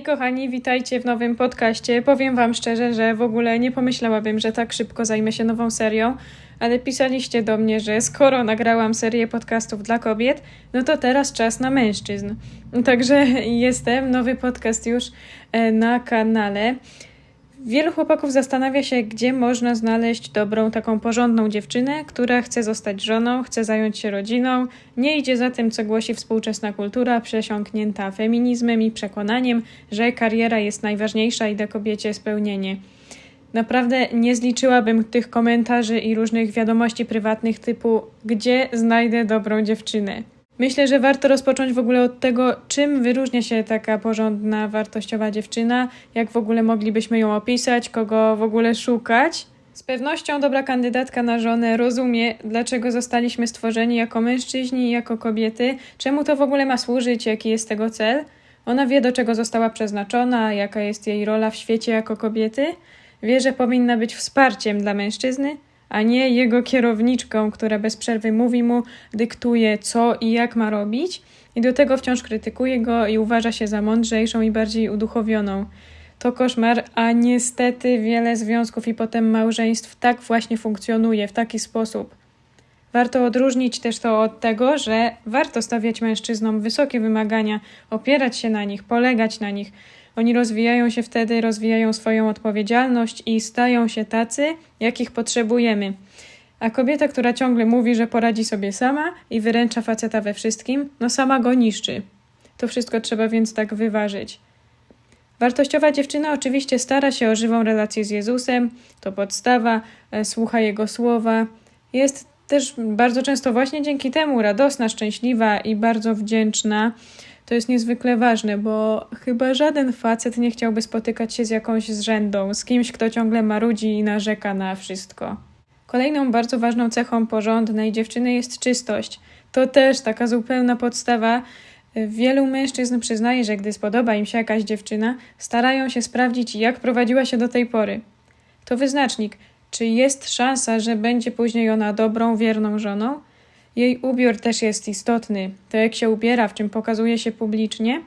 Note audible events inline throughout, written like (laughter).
Hej kochani, witajcie w nowym podcaście. Powiem wam szczerze, że w ogóle nie pomyślałabym, że tak szybko zajmę się nową serią, ale pisaliście do mnie, że skoro nagrałam serię podcastów dla kobiet, no to teraz czas na mężczyzn. Także jestem, nowy podcast już e, na kanale. Wielu chłopaków zastanawia się, gdzie można znaleźć dobrą, taką porządną dziewczynę, która chce zostać żoną, chce zająć się rodziną, nie idzie za tym, co głosi współczesna kultura, przesiąknięta feminizmem i przekonaniem, że kariera jest najważniejsza i da kobiecie spełnienie. Naprawdę nie zliczyłabym tych komentarzy i różnych wiadomości prywatnych typu gdzie znajdę dobrą dziewczynę. Myślę, że warto rozpocząć w ogóle od tego, czym wyróżnia się taka porządna, wartościowa dziewczyna, jak w ogóle moglibyśmy ją opisać, kogo w ogóle szukać. Z pewnością dobra kandydatka na żonę rozumie, dlaczego zostaliśmy stworzeni jako mężczyźni i jako kobiety, czemu to w ogóle ma służyć, jaki jest tego cel. Ona wie, do czego została przeznaczona, jaka jest jej rola w świecie jako kobiety. Wie, że powinna być wsparciem dla mężczyzny, a nie jego kierowniczką, która bez przerwy mówi mu, dyktuje co i jak ma robić, i do tego wciąż krytykuje go i uważa się za mądrzejszą i bardziej uduchowioną. To koszmar, a niestety wiele związków i potem małżeństw tak właśnie funkcjonuje, w taki sposób. Warto odróżnić też to od tego, że warto stawiać mężczyznom wysokie wymagania, opierać się na nich, polegać na nich, oni rozwijają się wtedy, rozwijają swoją odpowiedzialność i stają się tacy, jakich potrzebujemy. A kobieta, która ciągle mówi, że poradzi sobie sama i wyręcza faceta we wszystkim, no sama go niszczy. To wszystko trzeba więc tak wyważyć. Wartościowa dziewczyna oczywiście stara się o żywą relację z Jezusem, to podstawa, e, słucha Jego słowa. Jest też bardzo często właśnie dzięki temu radosna, szczęśliwa i bardzo wdzięczna to jest niezwykle ważne, bo chyba żaden facet nie chciałby spotykać się z jakąś zrzędą, z kimś, kto ciągle marudzi i narzeka na wszystko. Kolejną bardzo ważną cechą porządnej dziewczyny jest czystość. To też taka zupełna podstawa. Wielu mężczyzn przyznaje, że gdy spodoba im się jakaś dziewczyna, starają się sprawdzić, jak prowadziła się do tej pory. To wyznacznik, czy jest szansa, że będzie później ona dobrą, wierną żoną, jej ubiór też jest istotny, to jak się ubiera, w czym pokazuje się publicznie.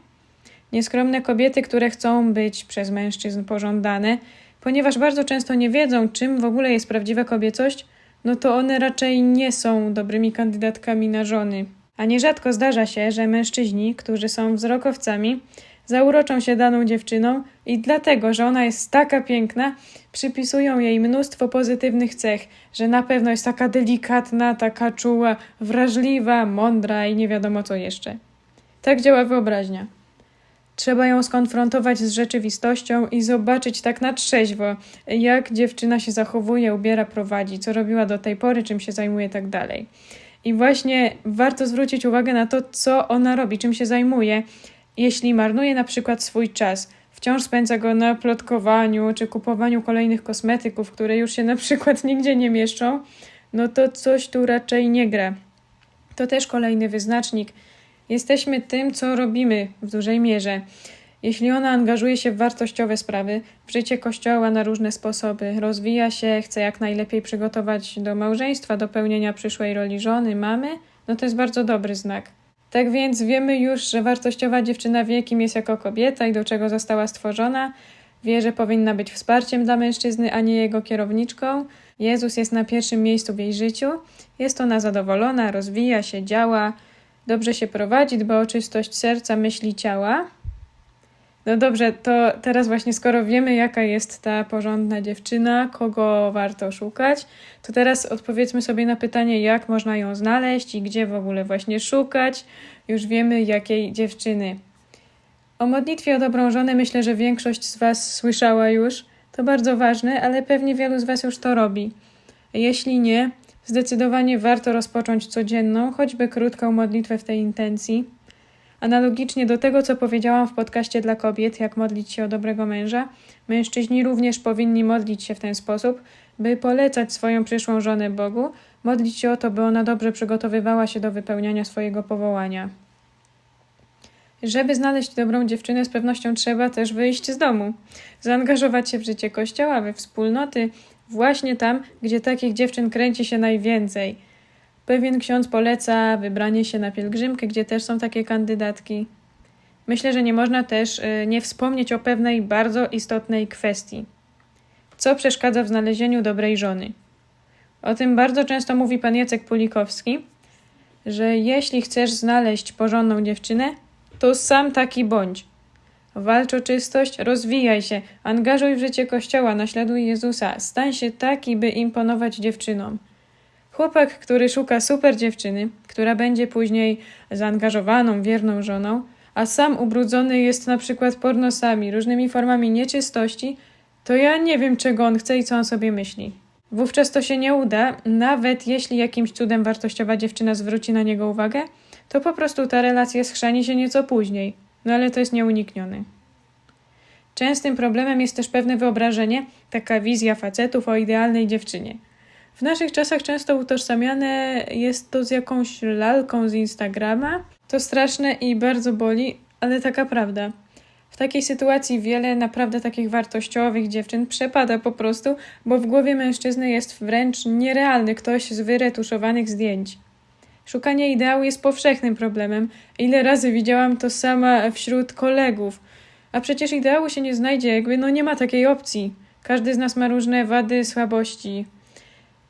Nieskromne kobiety, które chcą być przez mężczyzn pożądane, ponieważ bardzo często nie wiedzą, czym w ogóle jest prawdziwa kobiecość, no to one raczej nie są dobrymi kandydatkami na żony. A nierzadko zdarza się, że mężczyźni, którzy są wzrokowcami, zauroczą się daną dziewczyną i dlatego, że ona jest taka piękna, przypisują jej mnóstwo pozytywnych cech, że na pewno jest taka delikatna, taka czuła, wrażliwa, mądra i nie wiadomo co jeszcze. Tak działa wyobraźnia. Trzeba ją skonfrontować z rzeczywistością i zobaczyć tak na trzeźwo, jak dziewczyna się zachowuje, ubiera, prowadzi, co robiła do tej pory, czym się zajmuje, tak dalej. I właśnie warto zwrócić uwagę na to, co ona robi, czym się zajmuje, jeśli marnuje na przykład swój czas, wciąż spędza go na plotkowaniu czy kupowaniu kolejnych kosmetyków, które już się na przykład (laughs) nigdzie nie mieszczą, no to coś tu raczej nie gra. To też kolejny wyznacznik. Jesteśmy tym, co robimy w dużej mierze. Jeśli ona angażuje się w wartościowe sprawy, w życie kościoła na różne sposoby, rozwija się, chce jak najlepiej przygotować do małżeństwa, do pełnienia przyszłej roli żony, mamy, no to jest bardzo dobry znak. Tak więc wiemy już, że wartościowa dziewczyna wie, kim jest jako kobieta i do czego została stworzona. Wie, że powinna być wsparciem dla mężczyzny, a nie jego kierowniczką. Jezus jest na pierwszym miejscu w jej życiu. Jest ona zadowolona, rozwija się, działa, dobrze się prowadzi, dba o czystość serca, myśli, ciała. No dobrze, to teraz właśnie skoro wiemy, jaka jest ta porządna dziewczyna, kogo warto szukać, to teraz odpowiedzmy sobie na pytanie, jak można ją znaleźć i gdzie w ogóle właśnie szukać. Już wiemy, jakiej dziewczyny. O modlitwie o dobrą żonę myślę, że większość z Was słyszała już. To bardzo ważne, ale pewnie wielu z Was już to robi. Jeśli nie, zdecydowanie warto rozpocząć codzienną, choćby krótką modlitwę w tej intencji. Analogicznie do tego, co powiedziałam w podcaście dla kobiet, jak modlić się o dobrego męża, mężczyźni również powinni modlić się w ten sposób, by polecać swoją przyszłą żonę Bogu, modlić się o to, by ona dobrze przygotowywała się do wypełniania swojego powołania. Żeby znaleźć dobrą dziewczynę, z pewnością trzeba też wyjść z domu, zaangażować się w życie kościoła, we wspólnoty, właśnie tam, gdzie takich dziewczyn kręci się najwięcej – Pewien ksiądz poleca wybranie się na pielgrzymkę, gdzie też są takie kandydatki. myślę, że nie można też y, nie wspomnieć o pewnej bardzo istotnej kwestii. Co przeszkadza w znalezieniu dobrej żony? O tym bardzo często mówi pan Jacek Pulikowski, że jeśli chcesz znaleźć porządną dziewczynę, to sam taki bądź. Walcz o czystość, rozwijaj się, angażuj w życie Kościoła, naśladuj Jezusa, stań się taki, by imponować dziewczynom. Chłopak, który szuka super dziewczyny, która będzie później zaangażowaną, wierną żoną, a sam ubrudzony jest na przykład pornosami, różnymi formami nieczystości, to ja nie wiem, czego on chce i co on sobie myśli. Wówczas to się nie uda, nawet jeśli jakimś cudem wartościowa dziewczyna zwróci na niego uwagę, to po prostu ta relacja schrzani się nieco później. No ale to jest nieuniknione. Częstym problemem jest też pewne wyobrażenie, taka wizja facetów o idealnej dziewczynie. W naszych czasach często utożsamiane jest to z jakąś lalką z Instagrama. To straszne i bardzo boli, ale taka prawda. W takiej sytuacji wiele naprawdę takich wartościowych dziewczyn przepada po prostu, bo w głowie mężczyzny jest wręcz nierealny ktoś z wyretuszowanych zdjęć. Szukanie ideału jest powszechnym problemem. Ile razy widziałam to sama wśród kolegów. A przecież ideału się nie znajdzie, jakby no nie ma takiej opcji. Każdy z nas ma różne wady, słabości.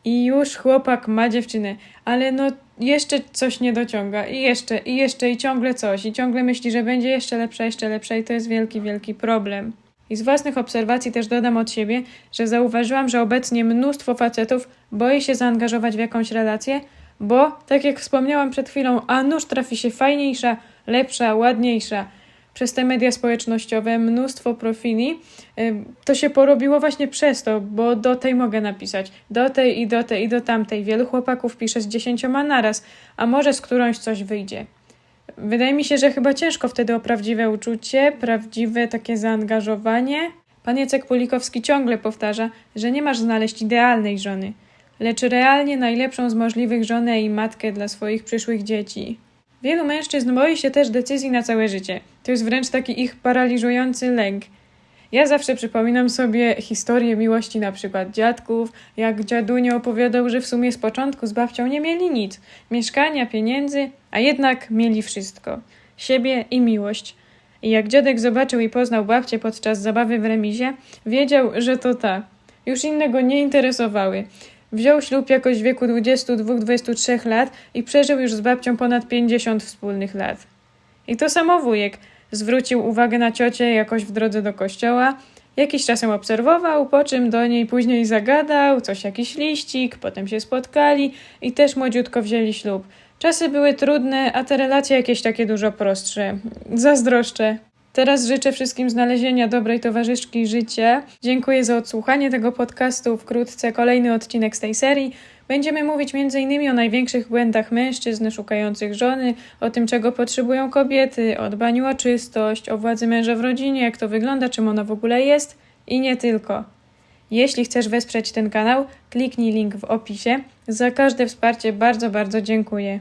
I już chłopak ma dziewczynę, ale no jeszcze coś nie dociąga i jeszcze, i jeszcze, i ciągle coś, i ciągle myśli, że będzie jeszcze lepsza, jeszcze lepsza i to jest wielki, wielki problem. I z własnych obserwacji też dodam od siebie, że zauważyłam, że obecnie mnóstwo facetów boi się zaangażować w jakąś relację, bo, tak jak wspomniałam przed chwilą, a nuż trafi się fajniejsza, lepsza, ładniejsza. Przez te media społecznościowe mnóstwo profili, to się porobiło właśnie przez to, bo do tej mogę napisać, do tej i do tej i do tamtej. Wielu chłopaków pisze z dziesięcioma naraz, a może z którąś coś wyjdzie. Wydaje mi się, że chyba ciężko wtedy o prawdziwe uczucie, prawdziwe takie zaangażowanie. Pan Jacek Pulikowski ciągle powtarza, że nie masz znaleźć idealnej żony, lecz realnie najlepszą z możliwych żonę i matkę dla swoich przyszłych dzieci. Wielu mężczyzn boi się też decyzji na całe życie. To jest wręcz taki ich paraliżujący lęk. Ja zawsze przypominam sobie historię miłości na przykład dziadków, jak dziadunio opowiadał, że w sumie z początku z babcią nie mieli nic. Mieszkania, pieniędzy, a jednak mieli wszystko. Siebie i miłość. I jak dziadek zobaczył i poznał babcię podczas zabawy w remizie, wiedział, że to ta. Już innego nie interesowały. Wziął ślub jakoś w wieku 22-23 lat i przeżył już z babcią ponad 50 wspólnych lat. I to samo wujek. Zwrócił uwagę na ciocię jakoś w drodze do kościoła. Jakiś czasem obserwował, po czym do niej później zagadał, coś jakiś liścik, potem się spotkali i też młodziutko wzięli ślub. Czasy były trudne, a te relacje jakieś takie dużo prostsze. Zazdroszczę. Teraz życzę wszystkim znalezienia dobrej towarzyszki życia. Dziękuję za odsłuchanie tego podcastu. Wkrótce kolejny odcinek z tej serii. Będziemy mówić m.in. o największych błędach mężczyzn szukających żony, o tym, czego potrzebują kobiety, o dbaniu o czystość, o władzy męża w rodzinie, jak to wygląda, czym ona w ogóle jest i nie tylko. Jeśli chcesz wesprzeć ten kanał, kliknij link w opisie. Za każde wsparcie bardzo, bardzo dziękuję.